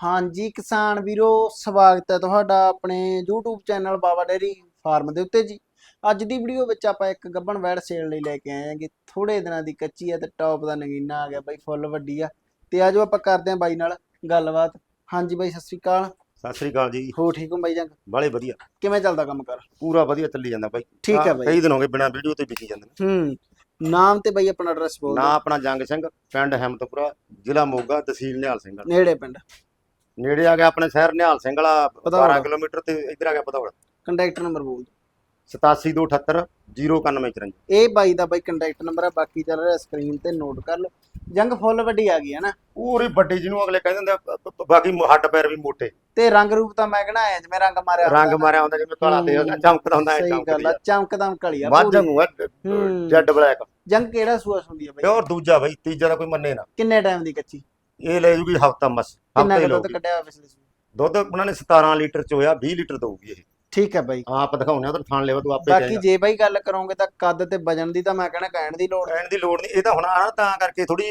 ਹਾਂਜੀ ਕਿਸਾਨ ਵੀਰੋ ਸਵਾਗਤ ਹੈ ਤੁਹਾਡਾ ਆਪਣੇ YouTube channel Baba dairy farm ਦੇ ਉੱਤੇ ਜੀ। ਅੱਜ ਦੀ ਵੀਡੀਓ ਵਿੱਚ ਆਪਾਂ ਇੱਕ ਗੱਬਣ ਵੈੜ ਸੇਲ ਲਈ ਲੈ ਕੇ ਆਏ ਹਾਂਗੇ ਥੋੜੇ ਦਿਨਾਂ ਦੀ ਕੱਚੀ ਹੈ ਤੇ ਟੌਪ ਦਾ ਨਗੀਨਾ ਆ ਗਿਆ ਬਾਈ ਫੁੱਲ ਵੱਡੀ ਆ। ਤੇ ਆਜੋ ਆਪਾਂ ਕਰਦੇ ਆਂ ਬਾਈ ਨਾਲ ਗੱਲਬਾਤ। ਹਾਂਜੀ ਬਾਈ ਸਤਿ ਸ਼੍ਰੀ ਅਕਾਲ। ਸਤਿ ਸ੍ਰੀ ਅਕਾਲ ਜੀ। ਹੋ ਠੀਕ ਹੋ ਬਾਈ ਜੰਗ? ਬਾਲੇ ਵਧੀਆ। ਕਿਵੇਂ ਚੱਲਦਾ ਕੰਮ ਕਰ? ਪੂਰਾ ਵਧੀਆ ਚੱਲੀ ਜਾਂਦਾ ਬਾਈ। ਠੀਕ ਹੈ ਬਾਈ। ਕਈ ਦਿਨ ਹੋ ਗਏ ਬਿਨਾ ਵੀਡੀਓ ਤੇ ਵਿਕੀ ਜਾਂਦੇ ਨੇ। ਹੂੰ ਨਾਮ ਤੇ ਬਾਈ ਆਪਣਾ ਐਡਰੈਸ ਬੋਲ ਨਾ। ਆਪਣਾ ਜੰਗ ਸਿੰਘ ਪਿੰਡ ਹੈਮਤਪੁਰਾ ਜ਼ਿਲ੍ਹਾ ਮੋਗਾ ਤਹਿਸੀਲ ਨਿਹਾਲ ਸਿੰਘ। ਨੇੜੇ ਪਿੰਡ। ਨੇੜੇ ਆ ਗਿਆ ਆਪਣੇ ਸ਼ਹਿਰ ਨਿਹਾਲ ਸਿੰਘ ਵਾਲਾ ਭਦੌੜ। 12 ਕਿਲੋਮੀਟਰ ਤੇ ਇੱਧਰ ਆ ਗਿਆ ਪਤੌੜ ਕੰਟੈਕਟ ਨੰਬਰ ਬੋਲ ਦਿਓ। 87278 09154 ਇਹ ਬਾਈ ਦਾ ਬਾਈ ਕੰਟੈਕਟ ਨੰਬਰ ਆ ਬਾਕੀ ਚੱਲ ਰਿਹਾ ਸਕਰੀਨ ਤੇ ਨੋਟ ਕਰ ਲਓ ਜੰਗ ਫੁੱਲ ਵੱਡੀ ਆ ਗਈ ਹੈ ਨਾ ਪੂਰੀ ਵੱਡੀ ਜਿਹਨੂੰ ਅਗਲੇ ਕਹਿੰਦੇ ਹੁੰਦੇ ਬਾਕੀ ਹੱਡ ਪੈਰ ਵੀ ਮੋਟੇ ਤੇ ਰੰਗ ਰੂਪ ਤਾਂ ਮੈਂ ਕਹਣਾ ਆਇਆ ਜਿਵੇਂ ਰੰਗ ਮਾਰਿਆ ਰੰਗ ਮਾਰਿਆ ਹੁੰਦਾ ਜਿਵੇਂ ਕਾਲਾ ਤੇ ਹੂੰ। ਚਮਕਦਾ ਹੁੰਦਾ ਐ ਸਹੀ ਗੱਲ ਆ ਚਮਕਦਮ ਕਲੀ ਆ ਮੱਝ। ਨੂੰ ਹੂੰ। ਜੈਡ ਬਲੈਕ ਜੰਗ ਕਿਹੜਾ ਸੂਆ ਹੁੰਦੀ ਆ ਬਾਈ ਹੋਰ ਦੂਜਾ ਬਾਈ ਤੀਜਾ ਦਾ ਕੋਈ ਮੰਨੇ ਨਾ ਕਿੰਨੇ ਟਾਈਮ ਦੀ ਕੱਚੀ ਇਹ ਲੈ ਜੂਗੀ ਹਫਤਾ ਮਸ ਕਿੰਨਾ ਹਫ਼ਤੇ ਕੁ ਦੁੱਧ ਲੋਗੀ ਕੱਢਿਆ ਹੋਇਆ ਪਿਛਲੇ ਸੂਏ ਦੁੱਧ ਉਹਨਾਂ ਨੇ 17 ਲੀਟਰ ਚ ਹੋਇਆ 20 ਲੀਟਰ ਦਊਗੀ ਇਹ। ਠੀਕ ਹੈ ਬਾਈ। ਆਪ ਦਿਖਾਉਣੇ ਆ ਤਾਂ ਥਾਣ ਲੈਵਾ ਤੂੰ ਆਪੇ ਬਾਕੀ ਜੇ ਬਾਈ ਗੱਲ ਕਰੋਗੇ ਤਾਂ ਕੱਦ ਤੇ ਵਜਨ ਦੀ ਤਾਂ ਮੈਂ ਕਹਿਣਾ ਕਹਿਣ ਦੀ ਲੋੜ ਕਹਿਣ ਦੀ ਲੋੜ ਨਹੀਂ ਇਹ ਤਾਂ ਹੁਣ ਆ ਤਾਂ ਕਰਕੇ ਥੋੜੀ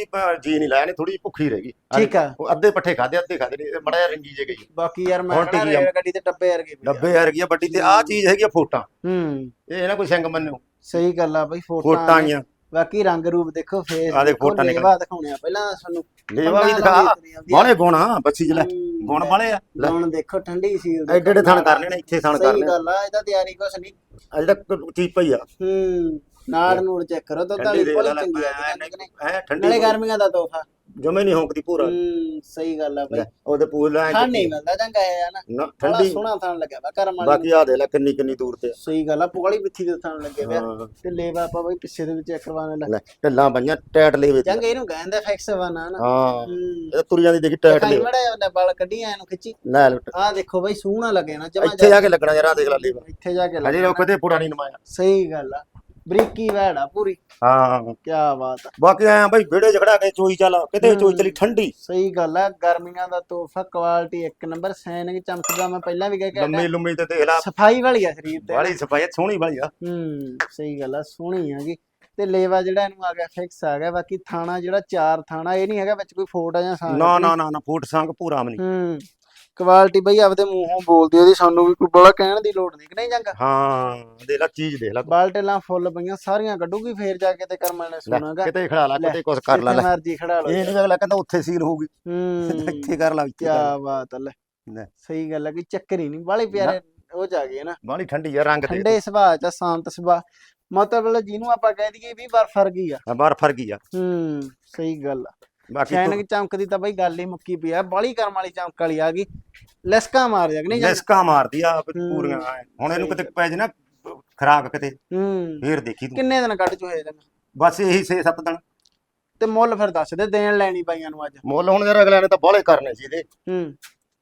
ਜੀ ਨਹੀਂ ਲਾਇਆ ਨੇ ਥੋੜੀ ਭੁੱਖੀ ਰਹਿ ਗਈ। ਠੀਕ ਆ। ਉਹ ਅੱਧੇ ਪੱਠੇ ਖਾਦੇ ਅੱਧੇ ਖਾਦੇ ਨਹੀਂ ਮੜਾ ਰੰਗੀ ਜੇ ਗਈ। ਬਾਕੀ ਯਾਰ ਮੈਂ ਹੁਣ ਕਹਿਣਾ ਟਿਕੀ ਆ। ਰੇਲ ਗੱਡੀ ਤੇ ਟੱਬੇ ਵਰਗੇ ਵੀ ਆ। ਡੱਬੇ ਗਿਆ ਵੱਡੀ ਤੇ ਆਹ ਚੀਜ਼ ਹੈਗੀ ਆ ਫੋਟਾਂ। ਹੂੰ। ਇਹ ਨਾ ਕੋਈ ਸਿੰਘ ਮੰਨਿਓ। ਸਹੀ ਗੱਲ ਆ ਬਾਈ ਫੋਟਾਂ ਫੋਟੋਆਂ ਆਈਆਂ। ਬਾਕੀ ਰੰਗ ਰੂਪ ਦੇਖੋ ਫੇਸ ਆਹ ਦੇਖ ਫੋਟੋਆਂ ਨਿਕਲ- ਲੇਵਾ ਦਿਖਾਉਣੇ ਆ। ਪਹਿਲਾਂ ਸਾਨੂੰ ਲੇਵਾ ਵੀ ਦਿਖਾ। ਬਾਲੇ ਗੁਣ ਆ ਬੱਚੀ ਜਲੇ ਹੂੰ, ਗੁਣ ਬਾਲੇ ਆ ਲੈ, ਹੁਣ ਦੇਖੋ ਠੰਡੀ ਸੀ ਐਡੇ ਐਡੇ ਥਣ ਕਰਨੇ ਨੇ ਇੱਥੇ ਥਣ ਸਹੀ ਕਰਨੇ ਗੱਲ ਆ ਇਹਦਾ ਤਿਆਰੀ ਕੁਛ ਨਹੀਂ। ਆ ਜਿਹੜਾ ਚੀਪ ਪਈ ਆ। ਹੂੰ ਨਾੜ ਨੂੜ ਚੈੱਕ ਕਰੋ ਦੁੱਧ ਵਾਲੀ ਦੇ ਚੰਗੀ ਆ। ਐ ਠੰਡੀ ਨਾਲੇ ਗਰਮੀਆਂ ਦਾ ਤੋਹਫਾ। ਜਮੇ ਨਹੀਂ ਹੋਂਕਦੀ ਪੂਰਾ। ਹੂੰ ਸਹੀ ਗੱਲ ਆ ਬਾਈ। ਉਹਦੇ ਪੂਲ ਲੈ ਨਹੀਂ ਮਿਲਦਾ ਚੰਗਾ ਹੈ ਨਾ। ਨਾ ਠੰਡੀ। ਸੋਹਣਾ ਥਾਣ ਲੱਗਿਆ ਵਾ ਕਰਮ ਵਾਲੀ ਬਾਕੀ ਆ ਦੇ ਲੈ ਕਿੰਨੀ ਕਿੰਨੀ ਦੂਰ ਤੇ ਆ। ਸਹੀ ਗੱਲ ਆ ਪੁਗਲੀ ਪਿੱਥੀ ਦੇ ਥਾਣ ਲੱਗੇ ਹਾਂ। ਤੇ ਲੇਵਾ ਆਪਾਂ ਬਾਈ ਪਿੱਛੇ ਦੇ ਵਿੱਚ ਕਰਵਾਉਣ ਲੈ। ਲੈ ਢੱਲਾਂ ਪਈਆਂ ਟੈਟ ਲੈਵੇ ਜੰਗ ਇਹਨੂੰ ਕਹਿੰਦਾ ਫਿਕਸ ਬਣਾ ਨਾ ਹਾਂ। ਹੂੰ। ਇਹ ਤੁਰੀਆਂ ਦੀ ਦੇਖੀ ਖਾਈ ਲੈਵੇ ਮੜਾ ਉਹਨੇ ਬਲ ਕੱਢੀ ਐ ਇਹਨੂੰ ਖਿੱਚੀ। ਲੈ ਲੁੱਟ। ਆਹ ਦੇਖੋ ਬਾਈ ਸੋਹਣਾ ਲੱਗੇ ਨਾ ਜਮਾ ਇੱਥੇ ਜਾ ਕੇ ਲੱਗਣਾ ਯਾਰ ਆ ਦੇਖ ਲੈ ਲੈਵਾ ਇੱਥੇ ਜਾ ਕੇ ਹਜੇ। ਉਹ ਕਦੇ ਪੂਰਾ ਨਹੀਂ ਨਮਾਇਆ ਸਹੀ ਗੱਲ ਆ। ਬਰੀਕੀ ਵੈੜਾ ਪੂਰੀ। ਹਾਂ। ਕੀ ਬਾਤ ਆ। ਬਾਕੀ ਐ ਬਈ ਵਿੜੇ ਖੜਾ ਕੇ ਚੋਈ ਚੱਲ ਕਿਤੇ ਚੋਈ ਚਲੀ ਠੰਡੀ। ਸਹੀ ਗੱਲ ਆ ਗਰਮੀਆਂ ਦਾ ਤੋਹਫਾ ਕੁਆਲਿਟੀ ਇੱਕ ਨੰਬਰ ਸੈਨਿਕ ਚਮਕਦਾ ਮੈਂ ਪਹਿਲਾਂ ਵੀ ਕਹਿ ਕੇ ਲੰਮੀ। ਲੰਮੀ ਤੇ ਦੇਖ ਲਾ। ਸਫ਼ਾਈ ਵਾਲੀ ਆ ਸਰੀਰ ਤੇ। ਵਾਲੀ ਸਫ਼ਾਈ ਸੋਹਣੀ ਵਾਲੀ ਆ। ਹੂੰ ਸਹੀ ਗੱਲ ਆ ਸੋਹਣੀ ਹੈਗੀ ਤੇ ਲੇਵਾ ਜਿਹੜਾ ਇਹਨੂੰ ਆ ਗਿਆ ਫਿਕਸ ਆ ਗਿਆ ਬਾਕੀ ਥਾਣਾ ਜਿਹੜਾ ਚਾਰ ਥਾਣਾ ਇਹ ਨਹੀਂ ਹੈਗਾ ਵਿੱਚ ਕੋਈ ਫੋਟ ਜਾਂ ਸਾਂ ਨਾ ਨਾ ਨਾ ਨਾ ਫੂਟ ਸੰਗ ਪੂਰਾ ਮਨੀ ਹੂੰ। ਕੁਆਲਿਟੀ ਬਈ ਆਪਦੇ ਮੂੰਹੋਂ ਬੋਲਦੀ ਉਹਦੀ ਸਾਨੂੰ ਵੀ ਕੋਈ ਬੜਾ ਕਹਿਣ ਦੀ ਲੋੜ ਨਹੀਂ ਕਿ ਨਹੀਂ ਜੰਗਾ ਹਾਂ ਦੇਖ ਲੈ ਚੀਜ਼ ਦੇਖ ਲੈ। ਬਾਲਟੇਲਾਂ ਫੁੱਲ ਪਈਆਂ ਸਾਰੀਆਂ ਕੱਢੂਗੀ ਫੇਰ ਜਾ ਕੇ ਤੇ ਕਰਮਾਂ ਨੇ ਲੈ, ਸੁਣਾਗਾ ਕਿਤੇ ਖੜਾ ਲਾ ਕਿਤੇ ਕੁਝ ਕਰ ਲਾ ਲੈ। ਮਰਜ਼ੀ ਖੜਾ ਲਓ। ਇਹ ਨਹੀਂ ਅਗਲਾ ਕਹਿੰਦਾ ਉੱਥੇ ਸੀਲ ਹੋਊਗੀ। ਹੂੰ। ਇੱਥੇ ਕਰ ਲਾ ਕੀ। ਬਾਤ ਹੈ ਲੈ। ਲੈ। ਸਹੀ ਗੱਲ ਹੈ ਕਿ ਚੱਕਰ ਹੀ ਨਹੀਂ ਬਾਲੇ ਪਿਆਰੇ ਉਹ ਜਾ ਗਏ ਨਾ। ਬਾਹਲੀ ਠੰਡੀ ਆ ਰੰਗ ਦੇ ਠੰਡੇ ਸੁਭਾਅ ਚ ਸ਼ਾਂਤ ਸੁਭਾਅ। ਮਤਲਬ ਜਿਹਨੂੰ ਆਪਾਂ ਕਹਿ ਦਈਏ ਵੀ ਬਰਫ ਵਰਗੀ ਆ। ਬਾਹਰ ਫਰ ਗਈ ਆ। ਹੂੰ ਸਹੀ ਗੱਲ ਆ। ਬਾਕੀ ਚੈਨਕ ਚਮਕਦੀ ਤਾਂ ਬਈ ਗੱਲ ਹੀ ਮੁੱਕੀ ਪਈ ਆ। ਬਾਲੀ ਕਰਮ ਵਾਲੀ ਚਮਕ ਵਾਲੀ ਆ ਗਈ। ਲਸਕਾ ਮਾਰ ਜਾ ਕਿ ਨਹੀਂ ਜਾਂ- ਲਿਸਕਾ ਮਾਰਦੀ ਆ ਹੂੰ। ਪੂਰੀਆਂ ਐਂ। ਹੁਣ ਇਹਨੂੰ ਕਿਤੇ ਪੈ ਜੇ ਨਾ ਖਰਾਕ ਕਿਤੇ ਹੂੰ। ਫੇਰ ਦੇਖੀ ਤੂੰ। ਕਿੰਨੇ ਦਿਨ ਕੱਢ ਚੁਏ ਜੰਗ ਬਸ ਇਹੀ 6-7 ਦਿਨ। ਤੇ ਮੁੱਲ ਫਿਰ ਦੱਸ ਦੇ ਦੇਣ ਲੈਣੀ ਬਾਈਆਂ ਨੂੰ ਅੱਜ। ਮੁੱਲ ਹੁਣ ਯਾਰ ਅਗਲਿਆਂ ਨੇ ਤਾਂ ਬਾਹਲੇ ਕਰਨੇ ਸੀ ਇਹਦੇ। ਹੂੰ।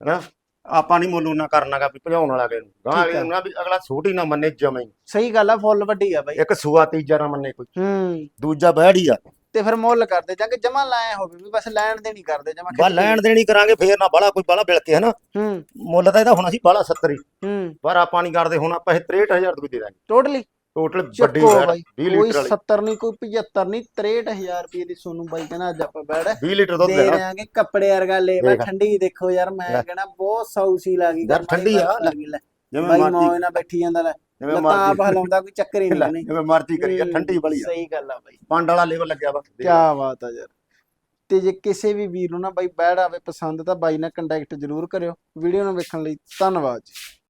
ਹੈਨਾ? ਆਪਾਂ ਨਹੀਂ ਮੁੱਲ ਉਹਨਾਂ ਕਰਨਾਗਾ ਵੀ ਭਜਾਉਣ ਵਾਲਾ ਕੇ ਨੂੰ ਗਾਂ ਠੀਕ ਆ। ਵੀ ਅਗਲਾ ਛੋਟੀ ਨਾ ਮੰਨੇ ਜਮੇ ਹੀ। ਸਹੀ ਗੱਲ ਆ ਫੁੱਲ ਵੱਡੀ ਆ ਬਾਈ। ਇੱਕ ਸੂਆ ਤੀਜਾ ਨਾ ਮੰਨੇ ਕੋਈ। ਹੂੰ। ਦੂਜਾ ਬਹਿੜੀ ਆ। ਤੇ ਫਿਰ ਮੁੱਲ ਕਰਦੇ ਜੰਗ ਜਮਾ ਲਾਇਆ ਹੋਵੇ ਵੀ ਬਸ ਲੈਣ ਦੇ ਨਹੀਂ ਕਰਦੇ ਜਮਾ ਬਾ ਲੈਣ ਦੇਣੀ ਕਰਾਂਗੇ ਫੇਰ ਨਾ ਬਾਲਾ ਕੋਈ ਬਾਲਾ ਬਿਲ ਕੇ ਹਨਾ? ਹੂੰ। ਮੁੱਲ ਤਾਂ ਇਹਦਾ ਹੋਣਾ ਸੀ ਬਾਲਾ 70 ਹੀ। ਪਰ ਆਪਾਂ ਨਹੀਂ ਕਰਦੇ ਹੁਣ ਆਪਾਂ ਇਹ 63000 ਰੁਪਏ ਦੇ ਦਾਂਗੇ। ਟੋਟਲੀ ਟੋਟਲ ਵੱਡੀ ਬੈੜ ਬਾਈ 20 ਕੋਈ ਲੀਟਰ ਵਾਲੀ। 70 ਨਹੀਂ ਕੋਈ 75 ਨਹੀਂ 63000 ਰੁਪਏ ਦੀ ਸੋਨੂੰ ਬਾਈ ਕਹਿੰਦਾ ਅੱਜ ਆਪਾਂ ਬੈੜ 20 ਲੀਟਰ ਦੁੱਧ ਦੇ ਦੇਣਾ ਆਂਗੇ ਕੱਪੜੇ ਵਰਗਾ ਲੇਵਾ ਦੇਖ। ਠੰਡੀ ਦੇਖੋ ਯਾਰ ਮੈਂ ਲੈ। ਕਹਿੰਦਾ ਬਹੁਤ ਸੌਸੀ ਲੱਗੀ ਯਾਰ ਠੰਡੀ ਆ, ਲੈ। ਜਿਵੇਂ ਬਾਈ ਮਰਜ਼ੀ। ਮੌਜ ਨਾਲ ਬੈਠੀ ਜਾਂਦਾ ਲੈ। ਜਿਵੇਂ ਲੱਤਾਂ ਮਰਜ਼ੀ ਹਲਾਉਂਦਾ ਕੋਈ ਚੱਕਰ ਹੀ ਨਹੀਂ ਜਿਵੇਂ ਮਰਜ਼ੀ ਕਰੀ ਹੂੰ, ਠੰਡੀ ਵਾਲੀ ਆ। ਸਹੀ ਗੱਲ ਆ ਬਾਈ। ਪੰਡ ਵਾਲਾ ਲੈਵਲ ਲੱਗਿਆ ਵਾ ਕੀ ਬਾਤ ਆ ਯਾਰ। ਤੇ ਜੇ ਕਿਸੇ ਵੀ ਵੀਰ ਨੂੰ ਨਾ ਬਾਈ ਬੈੜ ਆਵੇ ਪਸੰਦ ਤਾਂ ਬਾਈ ਨਾਲ ਕੰਟੈਕਟ ਜ਼ਰੂਰ ਕਰਿਓ। ਵੀਡੀਓ ਨੂੰ ਵੇਖਣ ਲਈ ਧੰਨਵਾਦ ਜੀ।